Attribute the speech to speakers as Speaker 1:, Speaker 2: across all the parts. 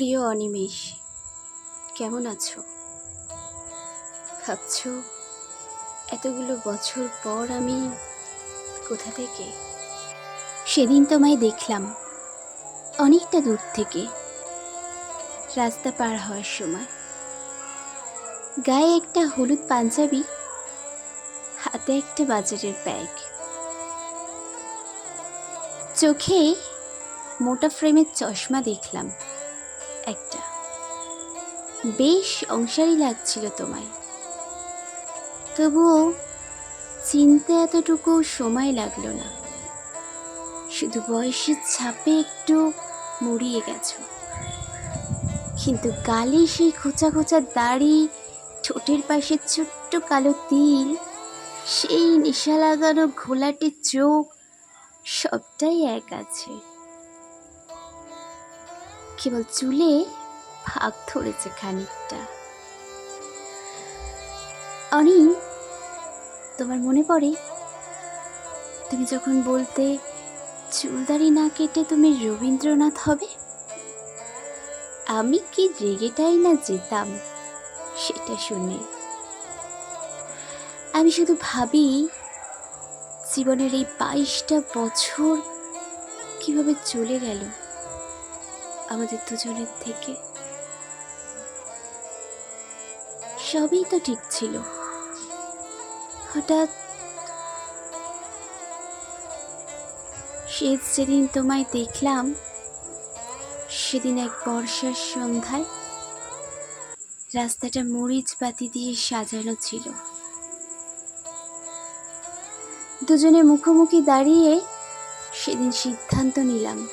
Speaker 1: প্রিয় অনিমেষ, কেমন আছো? ভাবছ এতগুলো বছর পর আমি কোথা থেকে? সেদিন তোমায় দেখলাম, অনেকটা দূর থেকে, রাস্তা পার হওয়ার সময়। গায়ে একটা হলুদ পাঞ্জাবি, হাতে একটা বাজারের ব্যাগ। চোখে মোটা ফ্রেমের চশমা দেখলাম। একটা। বেশ অংশারই লাগছিল তোমায়। তবুও চিনতে এতটুকু সময় লাগল না। শুধু বয়সের ছাপে একটু মুড়িয়ে গেছো। কিন্তু গালে সেই খোঁচা খোঁচা দাড়ি, ঠোঁটের পাশে ছোট্ট কালো তিল, সেই নেশা লাগানো ঘোলাটে চোখ, সবটাই এক আছে। কেবল চুলে ভাগ ধরেছে খানিকটা। অনি, তোমার মনে পড়ে? তুমি যখন বলতে চুলদারি না কেটে তুমি রবীন্দ্রনাথ হবে, আমি কি রেগেটাই না যেতাম সেটা শুনে। আমি শুধু ভাবি, জীবনের এই বাইশটা বছর কীভাবে চলে গেল। আমাদের দুজনের থেকে। সবই তো ঠিক ছিল। হঠাৎ শেষ যেদিন তোমায় দেখলাম, সেদিন এক বর্ষার সন্ধ্যায় রাস্তাটা মরিচ বাতি দিয়ে সাজানো ছিল। দুজনে মুখোমুখি দাঁড়িয়ে সেদিন সিদ্ধান্ত নিলাম।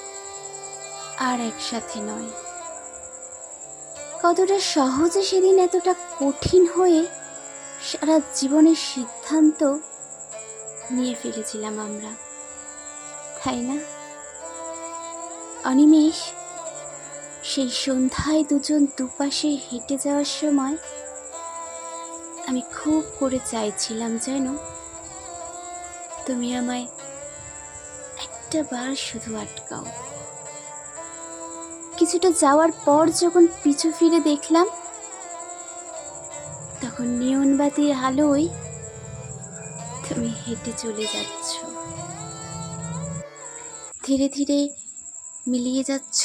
Speaker 1: আর একসাথে নয়। কতটা সহজে সেদিন এতটা কঠিন হয়ে সারা জীবনের সিদ্ধান্ত নিয়ে ফেলেছিলাম আমরা, তাই না? অনিমেষ, সেই সন্ধ্যায় দুজন দুপাশে হেঁটে যাওয়ার সময় আমি খুব করে চাইছিলাম, যেন তুমি আমায় একটা বার শুধু আটকাও। কিছুটা যাওয়ার পর যখন পিছু ফিরে দেখলাম, তখন নিয়ন বাতির আলোয় তুমি হেঁটে চলে যাচ্ছ। ধীরে ধীরে মিলিয়ে যাচ্ছ,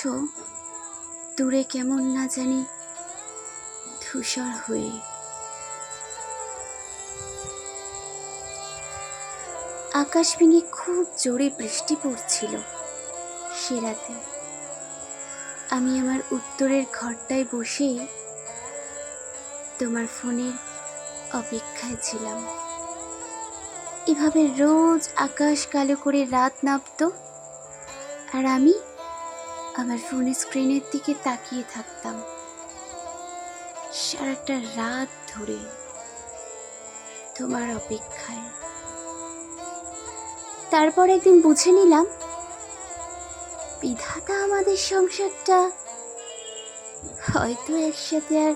Speaker 1: দূরে কেমন না জানি ধূসর হয়ে। আকাশ ভেঙে খুব জোরে বৃষ্টি পড়ছিল সে রাতে। আমি আমার উত্তরের ঘরটায় বসে তোমার ফোনের অপেক্ষায় ছিলাম। এভাবে রোজ আকাশ কালো করে রাত নামতো আর আমি আমার ফোনের স্ক্রিনের দিকে তাকিয়ে থাকতাম। সারাটা রাত ধরে তোমার অপেক্ষায়। তারপর একদিন বুঝে নিলাম বিধাতা আমাদের সংসারটা? হয়তো একসাথে আর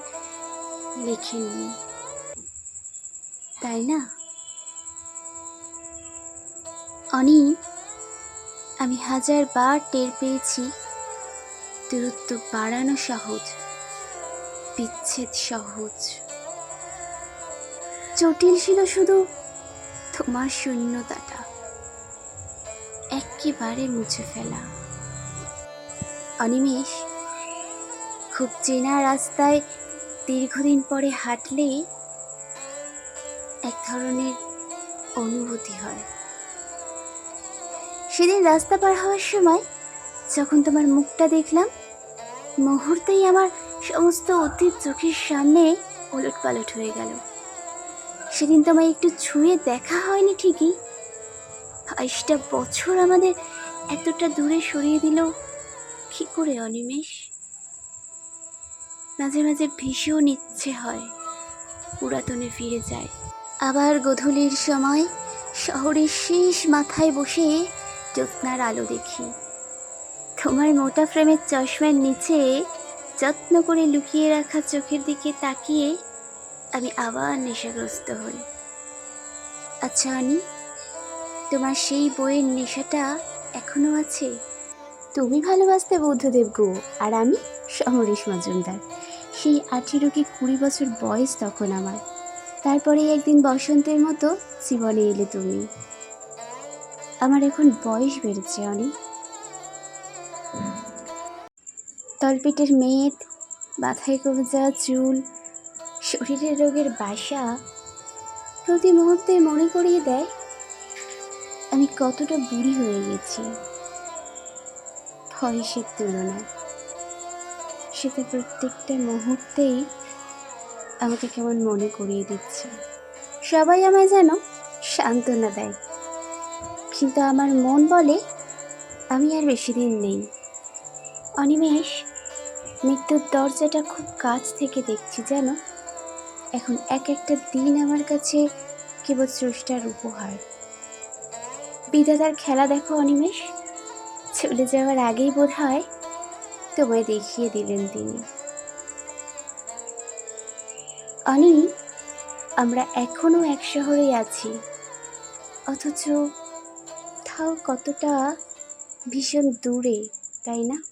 Speaker 1: লেখেননি তাই না? অনি, আমি হাজার বার টের পেয়েছি। দূরত্ব বাড়ানো সহজ, বিচ্ছেদ সহজ। জটিল ছিল শুধু তোমার শূন্যতাটা। একেবারে মুছে ফেলা। অনিমেষ, খুব চেনা রাস্তায় দীর্ঘদিন পরে হাঁটলে এক ধরনের অনুভূতি হয়। সেদিন রাস্তা পার হওয়ার সময় যখন তোমার মুখটা দেখলাম, মুহূর্তেই আমার সমস্ত অতীত চোখের সামনে ওলট পালট হয়ে গেল। সেদিন তোমায় একটু ছুঁয়ে দেখা হয়নি ঠিকই। বাইশটা বছর আমাদের এতটা দূরে সরিয়ে দিল কি করে, অনিমেষ। মাঝে মাঝে ভীষণ ইচ্ছে হয় পুরাতনে ফিরে যায়। আবার গধূলির সময় শহরের শেষ মাথায় বসে জ্যোৎস্নার আলো দেখি। তোমার মোটা ফ্রেমের চশমার নিচে যত্ন করে লুকিয়ে রাখা চোখের দিকে তাকিয়ে আমি আবার নেশাগ্রস্ত হই। আচ্ছা অনি, তোমার সেই বইয়ের নেশাটা এখনও আছে? তুমি ভালোবাসতে বুদ্ধদেব গো আর আমি সমরেশ মজুমদার। সেই আঠেরো কি কুড়ি বছর বয়স তখন আমার। তারপরে একদিন বসন্তের মতো জীবনে এলে তুমি। আমার এখন বয়স বেড়েছে, অনেক। তলপেটের মেদ, মাথায় কমে যাওয়া চুল, শরীরের রোগের বাসা, প্রতি মুহূর্তে মনে করিয়ে দেয় আমি কতটা বুড়ি হয়ে গেছি। বয়সের তুলনায়। সেটা প্রত্যেকটা মুহূর্তেই আমাকে কেমন মনে করিয়ে দিচ্ছে। সবাই আমায় যেন সান্ত্বনা দেয়। কিন্তু আমার মন বলে আমি আর বেশি দিন নেই। অনিমেষ, মৃত্যুর দরজাটা খুব কাছ থেকে দেখছি যেন এখন এক একটা দিন আমার কাছে কেবল স্রষ্টার উপহার। বিধাতার খেলা দেখো অনিমেষ। চলে যাওয়ার আগেই বোধ হয় তোমায় দেখিয়ে দিলেন তিনি। অনি, আমরা এখনও এক শহরেই আছি। অথচ তাও কতটা ভীষণ দূরে, তাই না?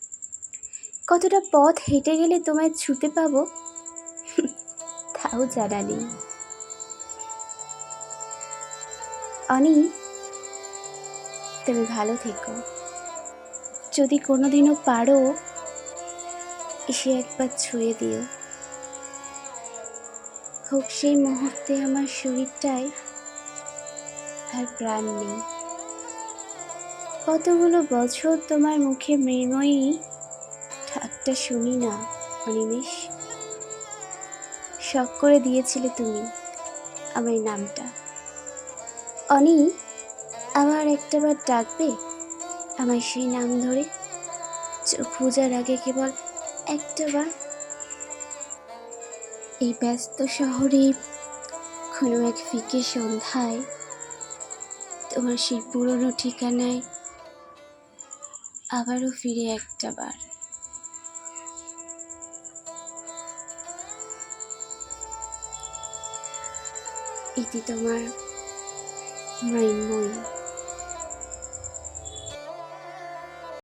Speaker 1: কতটা পথ হেঁটে গেলে তোমায় ছুতে পাবো? তাও জানা নেই। অনি, তুমি ভালো থেকো। যদি কোনোদিনও পারো, এসে একবার ছুঁয়ে দিও। হোক সেই মুহূর্তে আমার শরীরটায় আর প্রাণ নেই। কতগুলো বছর তোমার মুখে মৃন্ময়ী ঠাকটা শুনি না অনিমেষ শখ করে দিয়েছিলে তুমি আমার নামটা। অনি আবার একটাবার ডাকবে? আমার সেই নাম ধরে পূজার আগে কেবল একটাবার। এই ব্যস্ত শহরে কোনো এক ফিকে সন্ধ্যায় তোমার সেই পুরনো ঠিকানায় আবারও ফিরে একটাবার। ইতি তোমার মৃন্ময়ী